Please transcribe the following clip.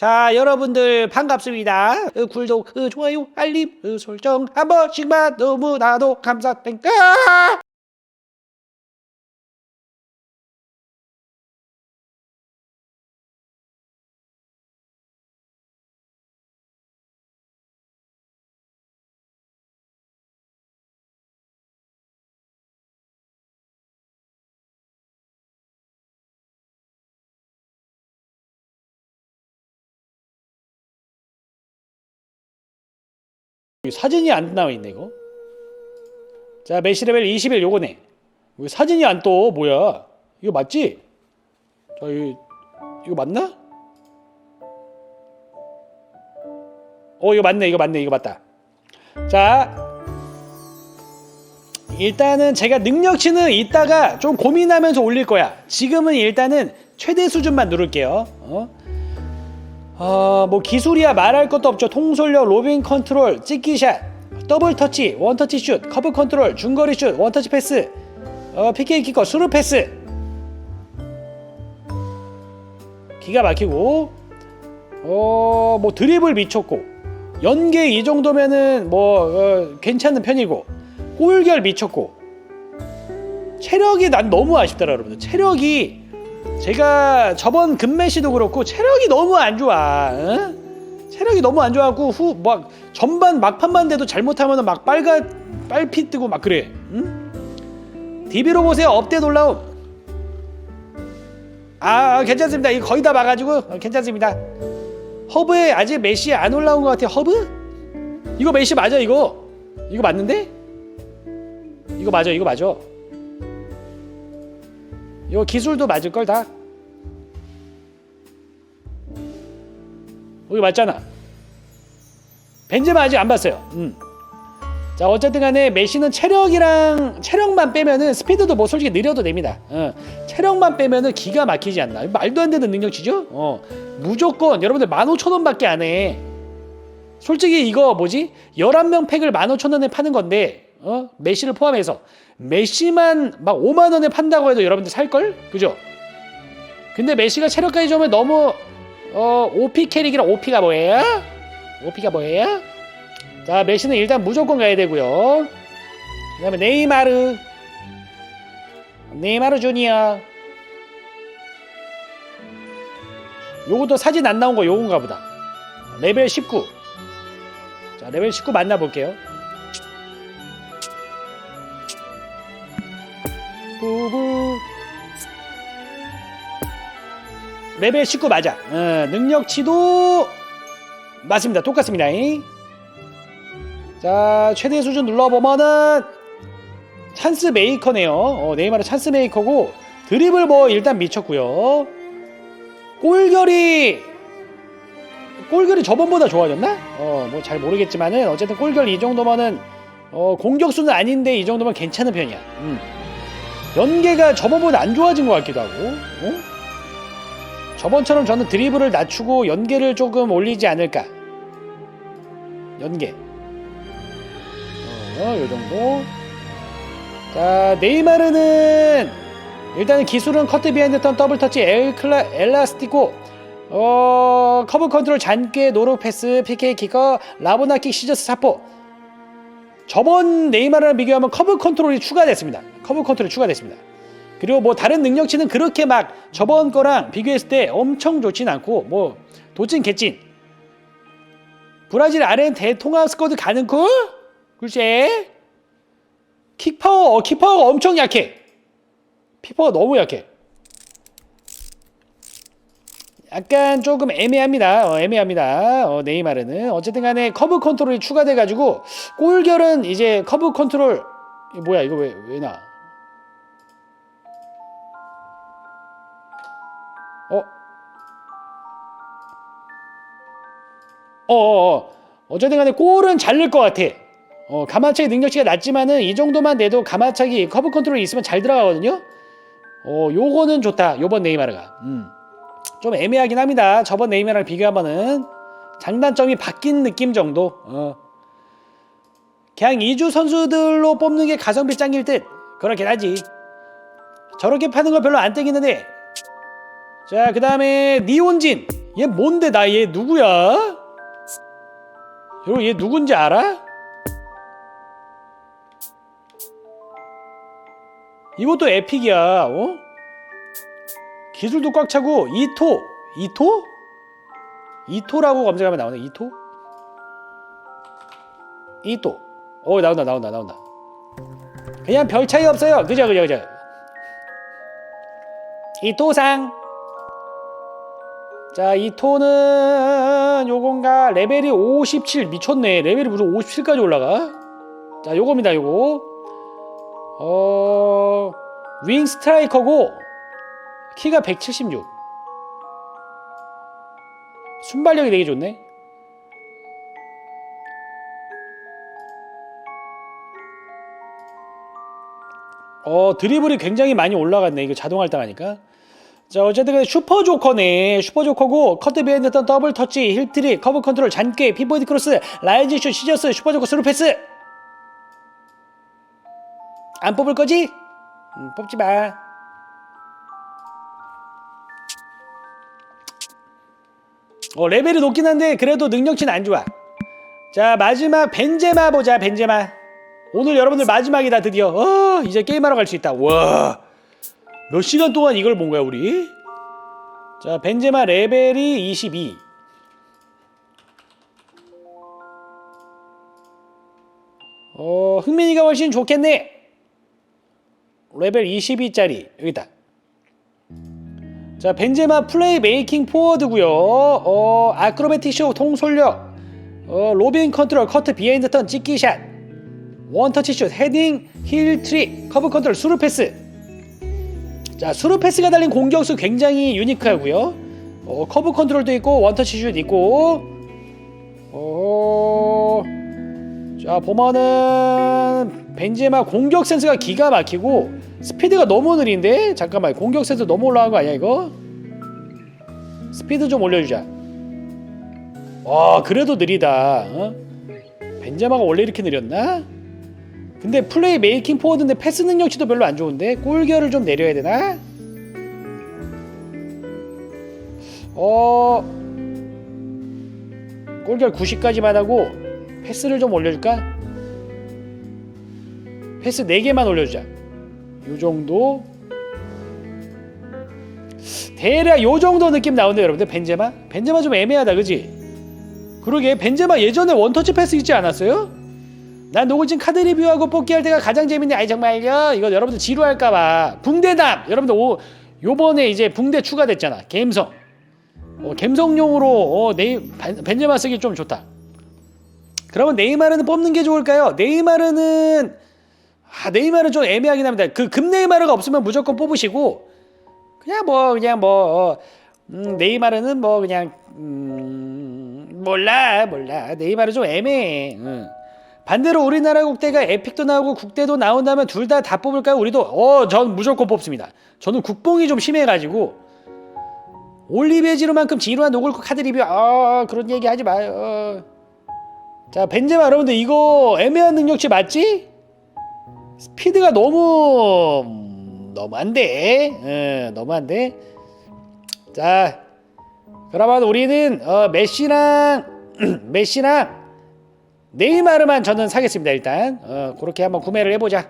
자 여러분들 반갑습니다. 어, 구독 어, 좋아요 알림 어, 설정 한 번씩만 너무나도 감사드립니다 사진이 안 나와 있네 이거. 자 메시 레벨 21 요거네. 왜 사진이 안 떠. 뭐야? 이거 맞지? 자 이거, 이거 맞나? 어 이거 맞네 이거 맞네 이거 맞다. 자 일단은 제가 능력치는 이따가 좀 고민하면서 올릴 거야. 지금은 일단은 최대 수준만 누를게요. 어? 어, 뭐 기술이야 말할 것도 없죠. 통솔력, 로빙 컨트롤, 찍기샷, 더블 터치, 원 터치 슛, 커브 컨트롤, 중거리 슛, 원 터치 패스, 어, PK 키커, 수루 패스. 기가 막히고, 어, 뭐 드리블 미쳤고, 연계 이 정도면은 뭐 어, 괜찮은 편이고, 골결 미쳤고, 체력이 난 너무 아쉽더라 여러분들. 체력이 제가 저번 금메시도 그렇고 체력이 너무 안 좋아. 응? 체력이 너무 안 좋아갖고 후 막 전반 막판만 돼도 잘못하면 막 빨가 빨피 뜨고 막 그래. 응? DB로 보세요. 업데이트 올라옴. 아 아, 괜찮습니다. 이거 거의 다 봐가지고 어, 괜찮습니다. 허브에 아직 메시 안 올라온 것 같아요. 허브? 이거 메시 맞아 이거? 이거 맞는데? 이거 맞아 이거 맞아. 이거 기술도 맞을 걸 다. 여기 맞잖아. 벤제마 아직 안 봤어요. 음. 자 어쨌든 간에 메시는 체력이랑 체력만 빼면은 스피드도 뭐 솔직히 느려도 됩니다. 어. 체력만 빼면은 기가 막히지 않나. 말도 안 되는 능력치죠? 어. 무조건 여러분들 15,000원밖에 안 해. 솔직히 이거 뭐지? 11명 팩을 15,000원에 파는 건데 어? 메시를 포함해서 메시만 막 5만 원에 판다고 해도 여러분들 살 걸? 그죠? 근데 메시가 체력까지 좋으면 너무 어 OP 캐릭이라 OP가 뭐예요? OP가 뭐예요? 자 메시는 일단 무조건 가야 되고요. 그다음에 네이마르 네이마르 주니어 요것도 사진 안 나온 거 요건가 보다. 레벨 19. 자 레벨 19 만나 볼게요. 레벨 19 맞아 어, 능력치도 맞습니다 똑같습니다 자 최대 수준 눌러보면은 찬스 메이커네요 어, 네이마르 찬스 메이커고 드리블 뭐 일단 미쳤고요 골결이 골결이 저번보다 좋아졌나? 어 뭐 잘 모르겠지만은 어쨌든 골결 이 정도면은 어, 공격수는 아닌데 이 정도면 괜찮은 편이야 음. 연계가 저번보다 안 좋아진 것 같기도 하고 어? 저번처럼 저는 드리블을 낮추고 연계를 조금 올리지 않을까 연계 어, 요 정도 자 네이마르는 일단은 기술은 커트 비하인드 턴 더블 터치 엘 클라 엘라스티코 어 커브 컨트롤 잔꾀 노루 패스 PK 키커 라보나 킥 시저스 사포 저번 네이마르랑 비교하면 커브 컨트롤이 추가됐습니다. 커브 컨트롤이 추가됐습니다. 그리고 뭐 다른 능력치는 그렇게 막 저번 거랑 비교했을 때 엄청 좋진 않고 뭐 도찐 개찐 브라질 아렌 대통합 스쿼드 가는 거? 글쎄 킥파워 어, 킥파워가 엄청 약해 킥파워가 너무 약해 약간 조금 애매합니다. 어, 애매합니다. 어, 네이마르는 어쨌든 간에 커브 컨트롤이 추가돼 가지고 골결은 이제 커브 컨트롤 뭐야 이거 왜 왜 나? 어? 어어어 어, 어쨌든 간에 골은 잘 넣을 것 같아. 어, 가마차기 능력치가 낮지만은 이 정도만 돼도 가마차기 커브 컨트롤이 있으면 잘 들어가거든요. 어, 요거는 좋다. 요번 네이마르가. 음. 좀 애매하긴 합니다. 저번 네이마르랑 비교하면은 장단점이 바뀐 느낌 정도. 어. 그냥 2주 선수들로 뽑는 게 가성비 짱일 듯. 그렇긴 하지. 저렇게 파는 거 별로 안 땡기는데. 자, 그 다음에 니온진. 얘 뭔데 나 얘 누구야? 여러분 얘 누군지 알아? 이것도 에픽이야. 어? 기술도 꽉 차고 이토 이토 이토라고 검색하면 나오네 이토 이토 어 나온다 나온다 나온다 그냥 별 차이 없어요 그죠 그죠 그죠 이토상 자 이토는 요건가? 레벨이 57 미쳤네. 레벨이 무슨 57까지 올라가? 자 요겁니다 요거. 어 윙 스트라이커고 키가 176 순발력이 되게 좋네. 어 드리블이 굉장히 많이 올라갔네. 이거 자동 할당하니까 자 어쨌든 간에 슈퍼 조커네 슈퍼 조커고 커트 비하인드 턴 더블 터치 힐트리 커브 컨트롤 잔깨 피보이드 크로스 라이즈 슛 시저스 슈퍼 조커 스루 패스 안 뽑을 거지? 음, 뽑지 마 어, 레벨이 높긴 한데 그래도 능력치는 안 좋아. 자 마지막 벤제마 보자 벤제마. 오늘 여러분들 마지막이다 드디어. 어, 이제 게임하러 갈 수 있다. 와. 몇 시간 동안 이걸 본 거야 우리? 자 벤제마 레벨이 22. 어 흥민이가 훨씬 좋겠네. 레벨 22짜리 여기다. 자 벤제마 플레이 메이킹 포워드고요. 어 아크로베틱 쇼 통솔력, 어 로빙 컨트롤 커트 비하인드 턴 찍기 샷, 원터치 슛 헤딩 힐 트릭 커브 컨트롤 수루 패스. 자 수루 패스가 달린 공격수 굉장히 유니크하고요. 어 커브 컨트롤도 있고 원터치 슛 있고. 어. 자 보면은 벤제마 공격 센스가 기가 막히고 스피드가 너무 느린데 잠깐만 공격 센스 너무 올라간 거 아니야 이거? 스피드 좀 올려주자. 와 그래도 느리다. 어? 벤제마가 원래 이렇게 느렸나? 근데 플레이 메이킹 포워드인데 패스 능력치도 별로 안 좋은데 골결을 좀 내려야 되나? 어 골결 90까지만 하고 패스를 좀 올려줄까? 패스 4개만 올려주자 요 정도 대략 요 정도 느낌 나오는데 여러분들 벤제마? 벤제마 좀 애매하다 그지? 그러게 벤제마 예전에 원터치 패스 있지 않았어요? 난 노골진 카드 리뷰하고 뽑기 할 때가 가장 재밌네 아이 정말요 이거 여러분들 지루할까봐 붕대남 여러분들 오, 요번에 이제 붕대 추가됐잖아 갬성 어, 갬성용으로 어, 네이, 벤- 벤제마 쓰기 좀 좋다 그러면 네이마르는 뽑는 게 좋을까요? 네이마르는 아 네이마르는 좀 애매하긴 합니다. 그 금 네이마르가 없으면 무조건 뽑으시고 그냥 뭐 그냥 뭐 어, 음, 네이마르는 뭐 그냥 음, 몰라 몰라 네이마르 좀 애매해. 응. 반대로 우리나라 국대가 에픽도 나오고 국대도 나온다면 둘다다 뽑을까요? 우리도 어 전 무조건 뽑습니다. 저는 국뽕이 좀 심해가지고 올리베 지루만큼 지루한 노골코 카드 리뷰 아 그런 얘기 하지 마요. 자 벤제마 여러분들 이거 애매한 능력치 맞지? 스피드가 너무 음, 너무 안돼 예, 너무 안돼 자 그러면 우리는 어, 메시랑 메시랑 네이마르만 저는 사겠습니다 일단. 어, 그렇게 한번 구매를 해보자